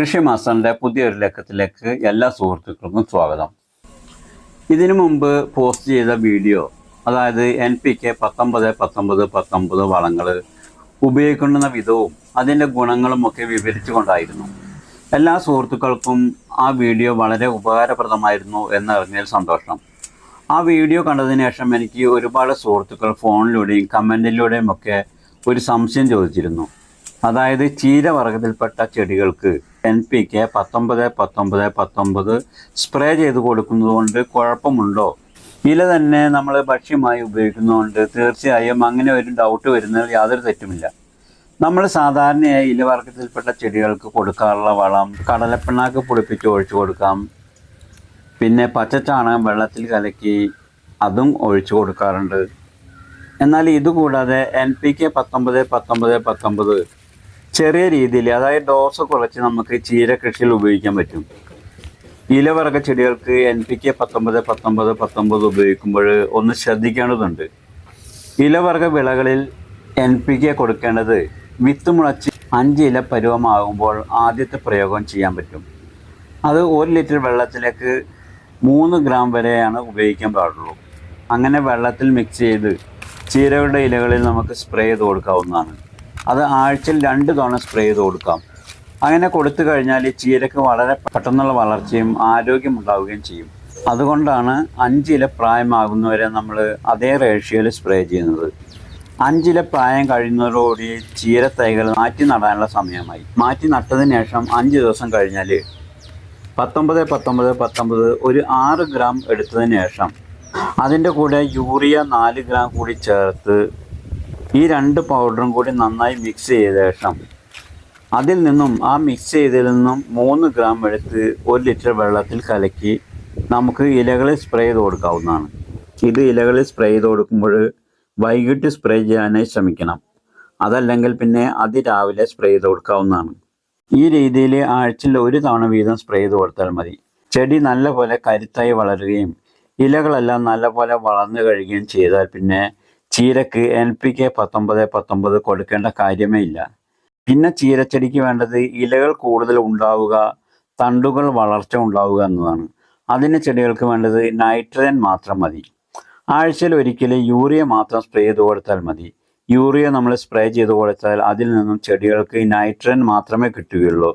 കൃഷി മാസ്റ്ററിന്റെ പുതിയൊരു ലക്കത്തിലേക്ക് എല്ലാ സുഹൃത്തുക്കൾക്കും സ്വാഗതം. ഇതിനു മുമ്പ് പോസ്റ്റ് ചെയ്ത വീഡിയോ അതായത് എൻ പി കെ പത്തൊമ്പത് പത്തൊമ്പത് പത്തൊമ്പത് വളങ്ങൾ ഉപയോഗിക്കുന്ന വിധവും അതിന്റെ ഗുണങ്ങളും ഒക്കെ വിവരിച്ചു കൊണ്ടായിരുന്നു. എല്ലാ സുഹൃത്തുക്കൾക്കും ആ വീഡിയോ വളരെ ഉപകാരപ്രദമായിരുന്നു എന്നറിഞ്ഞതിൽ സന്തോഷം. ആ വീഡിയോ കണ്ടതിന് ശേഷം എനിക്ക് ഒരുപാട് സുഹൃത്തുക്കൾ ഫോണിലൂടെയും കമന്റിലൂടെയും ഒക്കെ ഒരു സംശയം ചോദിച്ചിരുന്നു. അതായത് ചീരവർഗത്തിൽപ്പെട്ട ചെടികൾക്ക് എൻ പി കെ പത്തൊമ്പത് പത്തൊമ്പത് പത്തൊമ്പത് സ്പ്രേ ചെയ്ത് കൊടുക്കുന്നതുകൊണ്ട് കുഴപ്പമുണ്ടോ? ഇല തന്നെ നമ്മൾ ഭക്ഷ്യമായി ഉപയോഗിക്കുന്നതുകൊണ്ട് തീർച്ചയായും അങ്ങനെ ഒരു ഡൗട്ട് വരുന്നതിൽ യാതൊരു തെറ്റുമില്ല. നമ്മൾ സാധാരണയായി ഇലവർഗത്തിൽപ്പെട്ട ചെടികൾക്ക് കൊടുക്കാറുള്ള വളം കടലപ്പിണ്ണാക്ക് പൊടിപ്പിച്ച് ഒഴിച്ചു കൊടുക്കാം. പിന്നെ പച്ചച്ചാണകം വെള്ളത്തിൽ കലക്കി അതും ഒഴിച്ചു കൊടുക്കാറുണ്ട്. എന്നാൽ ഇതുകൂടാതെ എൻ പി കെ പത്തൊമ്പത് പത്തൊമ്പത് പത്തൊമ്പത് ചെറിയ രീതിയിൽ അതായത് ഡോസ് കുറച്ച് നമുക്ക് ചീര കൃഷിയിൽ ഉപയോഗിക്കാൻ പറ്റും. ഇലവർഗ ചെടികൾക്ക് എൻ പി കെ പത്തൊമ്പത് പത്തൊമ്പത് പത്തൊമ്പത് ഉപയോഗിക്കുമ്പോൾ ഒന്ന് ശ്രദ്ധിക്കേണ്ടതുണ്ട്. ഇലവർഗ വിളകളിൽ എൻ പി കെ കൊടുക്കേണ്ടത് വിത്ത് മുളച്ച് അഞ്ച് ഇല പരുവമാകുമ്പോൾ ആദ്യത്തെ പ്രയോഗം ചെയ്യാൻ പറ്റും. അത് ഒരു ലിറ്റർ വെള്ളത്തിലേക്ക് മൂന്ന് ഗ്രാം വരെയാണ് ഉപയോഗിക്കാൻ പാടുള്ളൂ. അങ്ങനെ വെള്ളത്തിൽ മിക്സ് ചെയ്ത് ചീരകളുടെ ഇലകളിൽ നമുക്ക് സ്പ്രേ ചെയ്ത് കൊടുക്കാവുന്നതാണ്. അത് ആഴ്ചയിൽ രണ്ട് തവണ സ്പ്രേ ചെയ്ത് കൊടുക്കാം. അങ്ങനെ കൊടുത്തു കഴിഞ്ഞാൽ ഈ ചീരക്ക് വളരെ പെട്ടെന്നുള്ള വളർച്ചയും ആരോഗ്യം ഉണ്ടാവുകയും ചെയ്യും. അതുകൊണ്ടാണ് അഞ്ചില പ്രായമാകുന്നവരെ നമ്മൾ അതേ റേഷ്യോയിൽ സ്പ്രേ ചെയ്യുന്നത്. അഞ്ചില പ്രായം കഴിയുന്നതോടുകൂടി ചീര തൈകൾ മാറ്റി നടാനുള്ള സമയമായി. മാറ്റി നട്ടതിന് ശേഷം അഞ്ച് ദിവസം കഴിഞ്ഞാൽ പത്തൊമ്പത് പത്തൊമ്പത് പത്തൊമ്പത് ഒരു ആറ് ഗ്രാം എടുത്തതിന് ശേഷം അതിന്റെ കൂടെ യൂറിയ നാല് ഗ്രാം കൂടി ചേർത്ത് ഈ രണ്ട് പൗഡറും കൂടി നന്നായി മിക്സ് ചെയ്ത ശേഷം അതിൽ നിന്നും ആ മിക്സ് ചെയ്തതിൽ നിന്നും മൂന്ന് ഗ്രാം എടുത്ത് ഒരു ലിറ്റർ വെള്ളത്തിൽ കലക്കി നമുക്ക് ഇലകളിൽ സ്പ്രേ ചെയ്ത് കൊടുക്കാവുന്നതാണ്. ഇത് ഇലകളിൽ സ്പ്രേ ചെയ്ത് കൊടുക്കുമ്പോൾ വൈകിട്ട് സ്പ്രേ ചെയ്യാനായി ശ്രമിക്കണം. അതല്ലെങ്കിൽ പിന്നെ അതിരാവിലെ സ്പ്രേ ചെയ്ത് കൊടുക്കാവുന്നതാണ്. ഈ രീതിയിൽ ആഴ്ചയിൽ ഒരു തവണ വീതം സ്പ്രേ ചെയ്ത് കൊടുത്താൽ മതി. ചെടി നല്ലപോലെ കരുത്തായി വളരുകയും ഇലകളെല്ലാം നല്ലപോലെ വളർന്നു കഴിയുകയും ചെയ്താൽ പിന്നെ ചീരക്ക് എൻ പി കെ പത്തൊമ്പത് പത്തൊമ്പത് കൊടുക്കേണ്ട കാര്യമേ ഇല്ല. പിന്നെ ചീരച്ചെടിക്ക് വേണ്ടത് ഇലകൾ കൂടുതൽ ഉണ്ടാവുക തണ്ടുകൾ വളർച്ച ഉണ്ടാവുക എന്നതാണ്. അതിന് ചെടികൾക്ക് വേണ്ടത് നൈട്രജൻ മാത്രം മതി. ആഴ്ചയിൽ ഒരിക്കൽ യൂറിയ മാത്രം സ്പ്രേ ചെയ്ത് കൊടുത്താൽ മതി. യൂറിയ നമ്മൾ സ്പ്രേ ചെയ്ത് കൊടുത്താൽ അതിൽ നിന്നും ചെടികൾക്ക് നൈട്രജൻ മാത്രമേ കിട്ടുകയുള്ളൂ.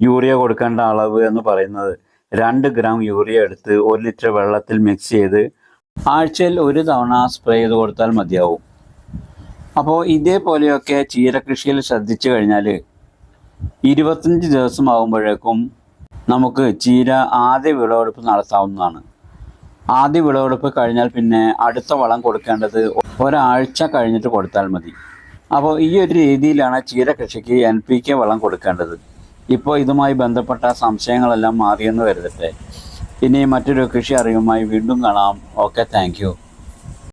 യൂറിയ കൊടുക്കേണ്ട അളവ് എന്ന് പറയുന്നത് രണ്ട് ഗ്രാം യൂറിയ എടുത്ത് ഒരു ലിറ്റർ വെള്ളത്തിൽ മിക്സ് ചെയ്ത് ആഴ്ചയിൽ ഒരു തവണ സ്പ്രേ ചെയ്ത് കൊടുത്താൽ മതിയാവും. അപ്പോൾ ഇതേപോലെയൊക്കെ ചീരകൃഷിയിൽ ശ്രദ്ധിച്ചു കഴിഞ്ഞാൽ ഇരുപത്തഞ്ച് ദിവസം ആകുമ്പോഴേക്കും നമുക്ക് ചീര ആദ്യ വിളവെടുപ്പ് നടത്താവുന്നതാണ്. ആദ്യ വിളവെടുപ്പ് കഴിഞ്ഞാൽ പിന്നെ അടുത്ത വളം കൊടുക്കേണ്ടത് ഒരാഴ്ച കഴിഞ്ഞിട്ട് കൊടുത്താൽ മതി. അപ്പോൾ ഈ ഒരു രീതിയിലാണ് ചീര കൃഷിക്ക് എൻ പി കെ വളം കൊടുക്കേണ്ടത്. ഇപ്പോൾ ഇതുമായി ബന്ധപ്പെട്ട സംശയങ്ങളെല്ലാം മാറിയെന്ന് കരുതട്ടെ. ഇനി മറ്റൊരു കൃഷി അറിവുമായി വീണ്ടും കാണാം. Okay thank